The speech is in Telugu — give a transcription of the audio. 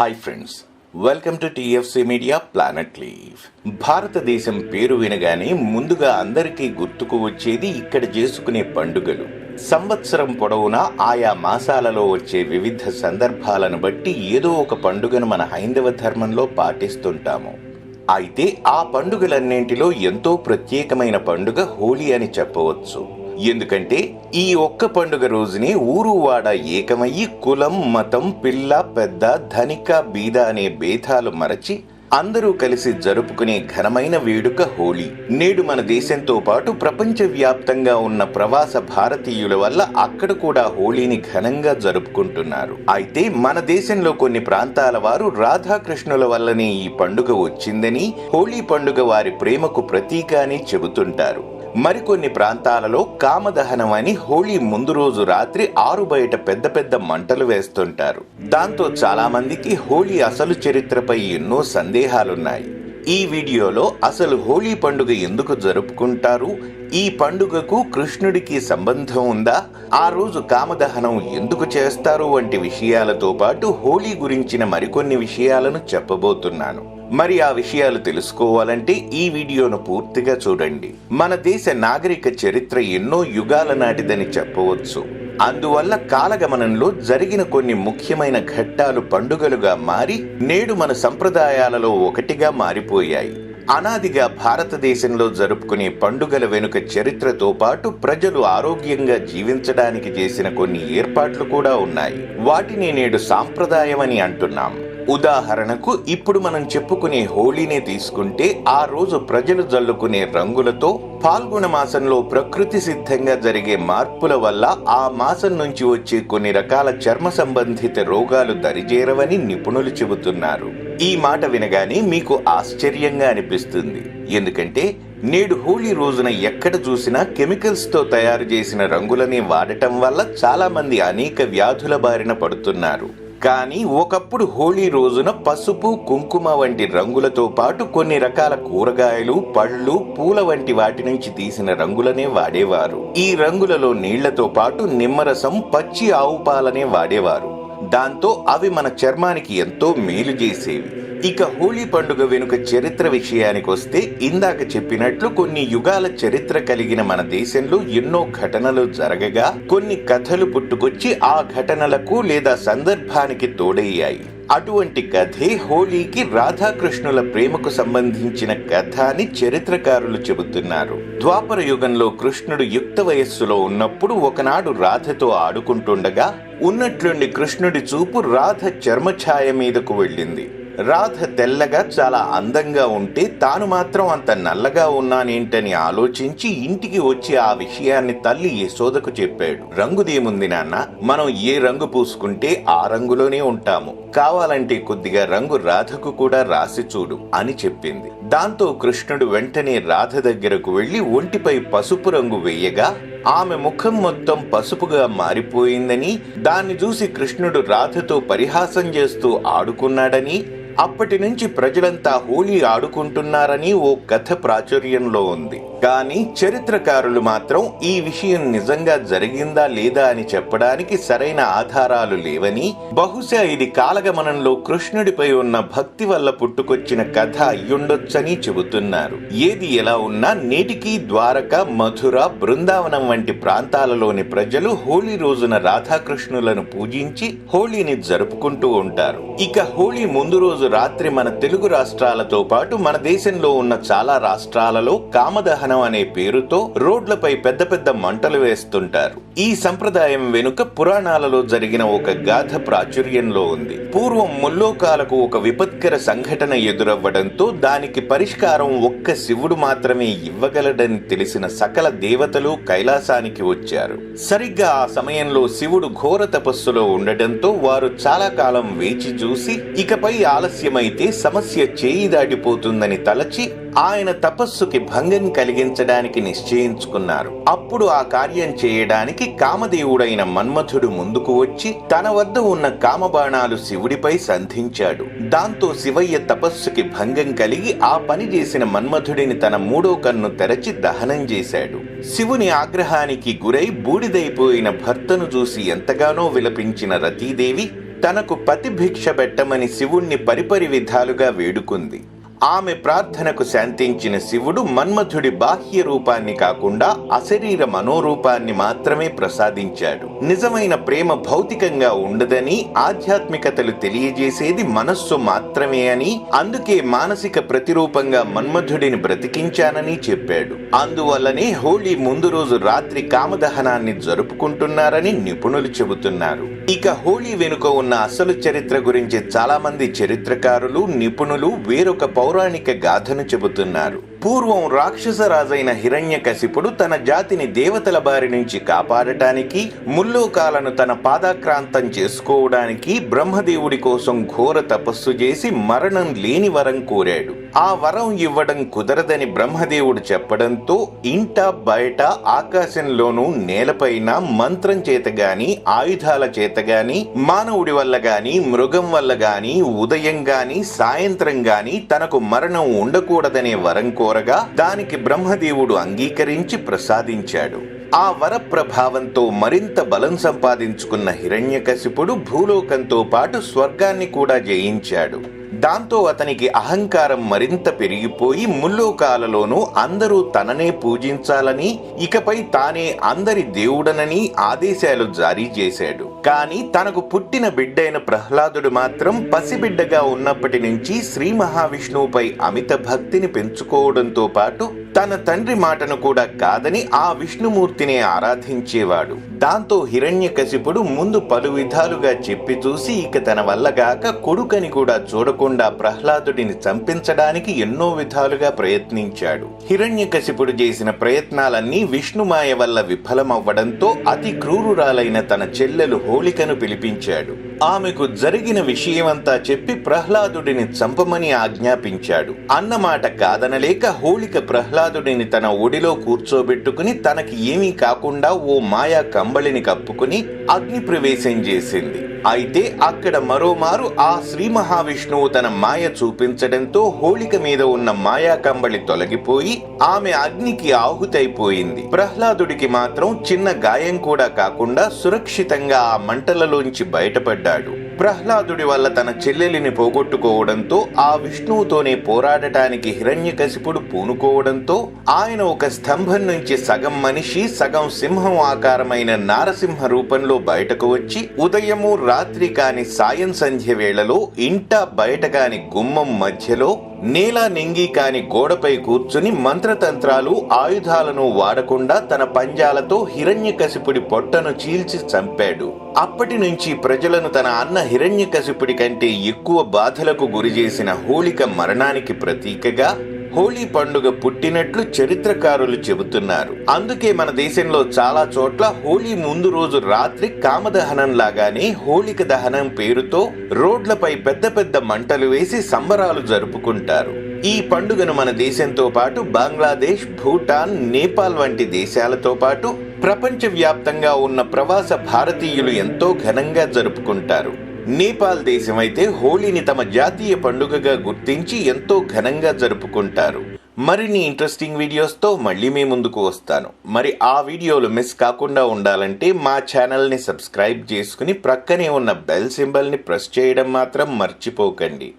Hi friends welcome to TFC media planet leave భారతదేశం పేరు వినగానే ముందుగా అందరికీ గుర్తుకు వచ్చేది ఇక్కడ చేసుకునే పండుగలు. సంవత్సరం పొడవునా ఆయా మాసాలలో వచ్చే వివిధ సందర్భాలను బట్టి ఏదో ఒక పండుగను మన హైందవ ధర్మంలో పాటిస్తుంటాము. అయితే ఆ పండుగలన్నింటిలో ఎంతో ప్రత్యేకమైన పండుగ హోలీ అని చెప్పవచ్చు. ఎందుకంటే ఈ ఒక్క పండుగ రోజునే ఊరు వాడ ఏకమయ్యి కులం మతం పిల్ల పెద్ద ధనిక బీద అనే భేదాలు మరచి అందరూ కలిసి జరుపుకునే ఘనమైన వేడుక హోలీ. నేడు మన దేశంతో పాటు ప్రపంచవ్యాప్తంగా ఉన్న ప్రవాస భారతీయుల వల్ల అక్కడ కూడా హోలీని ఘనంగా జరుపుకుంటున్నారు. అయితే మన దేశంలో కొన్ని ప్రాంతాల వారు రాధాకృష్ణుల వల్లనే ఈ పండుగ వచ్చిందని హోలీ పండుగ వారి ప్రేమకు ప్రతీక అని చెబుతుంటారు. మరికొన్ని ప్రాంతాలలో కామదహనం అని హోలీ ముందు రోజు రాత్రి ఆరు బయట పెద్ద పెద్ద మంటలు వేస్తుంటారు. దాంతో చాలా మందికి హోలీ అసలు చరిత్రపై ఎన్నో సందేహాలున్నాయి. ఈ వీడియోలో అసలు హోలీ పండుగ ఎందుకు జరుపుకుంటారు? ఈ పండుగకు కృష్ణుడికి సంబంధం ఉందా? ఆ రోజు కామదహనం ఎందుకు చేస్తారు? వంటి విషయాలతో పాటు హోళీ గురించిన మరికొన్ని విషయాలను చెప్పబోతున్నాను. మరి ఆ విషయాలు తెలుసుకోవాలంటే ఈ వీడియోను పూర్తిగా చూడండి. మన దేశ నాగరిక చరిత్ర ఎన్నో యుగాల నాటిదని చెప్పవచ్చు. అందువల్ల కాలగమనంలో జరిగిన కొన్ని ముఖ్యమైన ఘట్టాలు పండుగలుగా మారి నేడు మన సంప్రదాయాలలో ఒకటిగా మారిపోయాయి. అనాదిగా భారతదేశంలో జరుపుకునే పండుగల వెనుక చరిత్రతో పాటు ప్రజలు ఆరోగ్యంగా జీవించడానికి చేసిన కొన్ని ఏర్పాట్లు కూడా ఉన్నాయి. వాటిని నేడు సాంప్రదాయమని అంటున్నాం. ఉదాహరణకు ఇప్పుడు మనం చెప్పుకునే హోళీనే తీసుకుంటే ఆ రోజు ప్రజలు జల్లుకునే రంగులతో పాల్గొన మాసంలో ప్రకృతి సిద్ధంగా జరిగే మార్పుల వల్ల ఆ మాసం నుంచి వచ్చే కొన్ని రకాల చర్మ సంబంధిత రోగాలు దరిజేరవని నిపుణులు చెబుతున్నారు. ఈ మాట వినగానే మీకు ఆశ్చర్యంగా అనిపిస్తుంది. ఎందుకంటే నేడు హోళీ రోజున ఎక్కడ చూసినా కెమికల్స్తో తయారు చేసిన రంగులని వాడటం వల్ల చాలామంది అనేక వ్యాధుల బారిన పడుతున్నారు. కానీ ఒకప్పుడు హోళీ రోజున పసుపు కుంకుమ వంటి రంగులతో పాటు కొన్ని రకాల కూరగాయలు పళ్ళు పూల వంటి వాటి నుంచి తీసిన రంగులనే వాడేవారు. ఈ రంగులలో నీళ్ళతో పాటు నిమ్మరసం పచ్చి ఆవు పాలనే వాడేవారు. దాంతో అవి మన చర్మానికి ఎంతో మేలు చేసేవి. ఇక హోలీ పండుగ వెనుక చరిత్ర విషయానికి వస్తే ఇందాక చెప్పినట్లు కొన్ని యుగాల చరిత్ర కలిగిన మన దేశంలో ఎన్నో ఘటనలు జరగగా కొన్ని కథలు పుట్టుకొచ్చి ఆ ఘటనలకు లేదా సందర్భానికి తోడయ్యాయి. అటువంటి కథే హోలీకి రాధాకృష్ణుల ప్రేమకు సంబంధించిన కథ అని చరిత్రకారులు చెబుతున్నారు. ద్వాపర యుగంలో కృష్ణుడు యుక్త వయస్సులో ఉన్నప్పుడు ఒకనాడు రాధతో ఆడుకుంటుండగా ఉన్నట్లుండి కృష్ణుడి చూపు రాధ చర్మఛాయ మీదకు వెళ్ళింది. రాధ తెల్లగా చాలా అందంగా ఉంటే తాను మాత్రం అంత నల్లగా ఉన్నానేంటని ఆలోచించి ఇంటికి వచ్చి ఆ విషయాన్ని తల్లి యశోదకు చెప్పాడు. రంగుదేముంది నాన్న మనం ఏ రంగు పూసుకుంటే ఆ రంగులోనే ఉంటాము. కావాలంటే కొద్దిగా రంగు రాధకు కూడా రాసి చూడు అని చెప్పింది. దాంతో కృష్ణుడు వెంటనే రాధ దగ్గరకు వెళ్ళి ఒంటిపై పసుపు రంగు వేయగా ఆమె ముఖం మొత్తం పసుపుగా మారిపోయిందని దాన్ని చూసి కృష్ణుడు రాధతో పరిహాసం చేస్తూ ఆడుకున్నాడని అప్పటి నుంచి ప్రజలంతా హోలీ ఆడుకుంటున్నారని ఓ కథ ప్రాచుర్యంలో ఉంది. కానీ చరిత్రకారులు మాత్రం ఈ విషయం నిజంగా జరిగిందా లేదా అని చెప్పడానికి సరైన ఆధారాలు లేవని బహుశా ఇది కాలగమనంలో కృష్ణుడిపై ఉన్న భక్తి వల్ల పుట్టుకొచ్చిన కథ అయ్యుండొచ్చని చెబుతున్నారు. ఏది ఎలా ఉన్నా నేటికి ద్వారక మధుర బృందావనం వంటి ప్రాంతాలలోని ప్రజలు హోళీ రోజున రాధాకృష్ణులను పూజించి హోళీని జరుపుకుంటూ ఉంటారు. ఇక హోళీ ముందు రోజు రాత్రి మన తెలుగు రాష్ట్రాలతో పాటు మన దేశంలో ఉన్న చాలా రాష్ట్రాలలో కామదహన అనే పేరుతో రోడ్లపై పెద్ద పెద్ద మంటలు వేస్తుంటారు. ఈ సంప్రదాయం వెనుక పురాణాలలో జరిగిన ఒక గాథ ప్రాచుర్యంలో ఉంది. పూర్వం ముల్లోకాలకు ఒక విపత్కర సంఘటన ఎదురవ్వడంతో దానికి పరిష్కారం ఒక్క శివుడు మాత్రమే ఇవ్వగలడని తెలిసిన సకల దేవతలు కైలాసానికి వచ్చారు. సరిగ్గా ఆ సమయంలో శివుడు ఘోర తపస్సులో ఉండటంతో వారు చాలా కాలం వేచి చూసి ఇకపై ఆలస్యమైతే సమస్య చేయి దాటిపోతుందని తలచి ఆయన తపస్సుకి భంగం కలిగించడానికి నిశ్చయించుకున్నారు. అప్పుడు ఆ కార్యం చేయడానికి కామదేవుడైన మన్మథుడు ముందుకు వచ్చి తన వద్ద ఉన్న కామబాణాలు శివుడిపై సంధించాడు. దాంతో శివయ్య తపస్సుకి భంగం కలిగి ఆ పని చేసిన మన్మథుడిని తన మూడో కన్ను తెరచి దహనం చేశాడు. శివుని ఆగ్రహానికి గురై బూడిదైపోయిన భర్తను చూసి ఎంతగానో విలపించిన రతీదేవి తనకు పతిభిక్ష పెట్టమని శివుణ్ణి పరిపరి విధాలుగా వేడుకుంది. ఆమె ప్రార్థనకు శాంతించిన శివుడు మన్మథుడి బాహ్య రూపాన్ని కాకుండా అశరీర మనోరూపాన్ని మాత్రమే ప్రసాదించాడు. నిజమైన ప్రేమ భౌతికంగా ఉండదని ఆధ్యాత్మికతలు తెలియజేసేది మనస్సు మాత్రమే అని అందుకే మానసిక ప్రతిరూపంగా మన్మథుడిని బ్రతికించానని చెప్పాడు. అందువల్లనే హోళీ ముందు రోజు రాత్రి కామదహనాన్ని జరుపుకుంటున్నారని నిపుణులు చెబుతున్నారు. ఇక హోళీ వెనుక ఉన్న అసలు చరిత్ర గురించి చాలా మంది చరిత్రకారులు నిపుణులు వేరొక పౌరాణిక గాథను చెబుతున్నారు. పూర్వం రాక్షస రాజైన హిరణ్యకశిపుడు తన జాతిని దేవతల బారి నుంచి కాపాడటానికి ముల్లోకాలను తన పాదాక్రాంతం చేసుకోవడానికి బ్రహ్మదేవుడి కోసం ఘోర తపస్సు చేసి మరణం లేని వరం కోరాడు. ఆ వరం ఇవ్వడం కుదరదని బ్రహ్మదేవుడు చెప్పడంతో ఇంట బయట ఆకాశంలోనూ నేలపైన మంత్రం చేత గాని ఆయుధాల చేత గాని మానవుడి వల్ల గాని మృగం వల్ల గాని ఉదయం గాని సాయంత్రం గాని తనకు మరణం ఉండకూడదనే వరం కోరగా దానికి బ్రహ్మదేవుడు అంగీకరించి ప్రసాదించాడు. ఆ వర ప్రభావంతో మరింత బలం సంపాదించుకున్న హిరణ్యకశిపుడు భూలోకంతో పాటు స్వర్గాన్ని కూడా జయించాడు. దాంతో అతనికి అహంకారం మరింత పెరిగిపోయి ముల్లోకాలలోనూ అందరూ తననే పూజించాలని ఇకపై తానే అందరి దేవుడనని ఆదేశాలు జారీ చేశాడు. కానీ తనకు పుట్టిన బిడ్డైన ప్రహ్లాదుడు మాత్రం పసిబిడ్డగా ఉన్నప్పటి నుంచి శ్రీ మహావిష్ణువుపై అమిత భక్తిని పెంచుకోవడంతో పాటు తన తండ్రి మాటను కూడా కాదని ఆ విష్ణుమూర్తిని ఆరాధించేవాడు. దాంతో హిరణ్యకశిపుడు ముందు పలు విధాలుగా చెప్పి చూసి ఇక తన వల్ల గాక కొడుకని కూడా కాకుండా ప్రహ్లాదుడిని చంపించడానికి ఎన్నో విధాలుగా ప్రయత్నించాడు. హిరణ్యకశిపుడు చేసిన ప్రయత్నాలన్నీ విష్ణుమాయ వల్ల విఫలమవ్వడంతో అతి క్రూరురాలైన తన చెల్లెలు హోళికను పిలిపించాడు. ఆమెకు జరిగిన విషయమంతా చెప్పి ప్రహ్లాదుడిని చంపమని ఆజ్ఞాపించాడు. అన్నమాట కాదనలేక హోళిక ప్రహ్లాదుడిని తన ఒడిలో కూర్చోబెట్టుకుని తనకి ఏమీ కాకుండా ఓ మాయా కంబళిని కప్పుకుని అగ్ని ప్రవేశం చేసింది. అయితే అక్కడ మరోమారు ఆ శ్రీ మహావిష్ణువు తన మాయ చూపించడంతో హోళిక మీద ఉన్న మాయా కంబళి తొలగిపోయి ఆమె అగ్నికి ఆహుతైపోయింది. ప్రహ్లాదుడికి మాత్రం చిన్న గాయం కూడా కాకుండా సురక్షితంగా ఆ మంటలలోంచి బయటపడ్డాడు. ప్రహ్లాదుడి వల్ల తన చెల్లెలిని పోగొట్టుకోవడంతో ఆ విష్ణువుతోనే పోరాడటానికి హిరణ్యకశిపుడు పూనుకోవడంతో ఆయన ఒక స్తంభం నుంచి సగం మనిషి సగం సింహం ఆకారమైన నారసింహ రూపంలో బయటకు వచ్చి ఉదయము రాత్రి కాని సాయం సంధ్య వేళలో ఇంట బయట కాని గుమ్మం మధ్యలో నేల నింగి కాని గోడపై కూర్చుని మంత్రతంత్రాలు ఆయుధాలను వాడకుండా తన పంజాలతో హిరణ్యకశిపుడి పొట్టను చీల్చి చంపాడు. అప్పటి నుంచి ప్రజలను తన అన్న హిరణ్యకశిపుడి కంటే ఎక్కువ బాధలకు గురి చేసిన హోళిక మరణానికి ప్రతీకగా హోళీ పండుగ పుట్టినట్లు చరిత్రకారులు చెబుతున్నారు. అందుకే మన దేశంలో చాలా చోట్ల హోళీ ముందు రోజు రాత్రి కామదహనం లాగానే హోళిక దహనం పేరుతో రోడ్లపై పెద్ద పెద్ద మంటలు వేసి సంబరాలు జరుపుకుంటారు. ఈ పండుగను మన దేశంతో పాటు బంగ్లాదేశ్ భూటాన్ నేపాల్ వంటి దేశాలతో పాటు ప్రపంచవ్యాప్తంగా ఉన్న ప్రవాస భారతీయులు ఎంతో ఘనంగా జరుపుకుంటారు. నేపాల్ దేశమైతే హోలీని తమ జాతీయ పండుగగా గుర్తించి ఎంతో ఘనంగా జరుపుకుంటారు. మరిన్ని ఇంట్రెస్టింగ్ వీడియోస్తో మళ్ళీ మీ ముందుకు వస్తాను. మరి ఆ వీడియోలు మిస్ కాకుండా ఉండాలంటే మా ఛానల్ని సబ్స్క్రైబ్ చేసుకుని ప్రక్కనే ఉన్న బెల్ సింబల్ని ప్రెస్ చేయడం మాత్రం మర్చిపోకండి.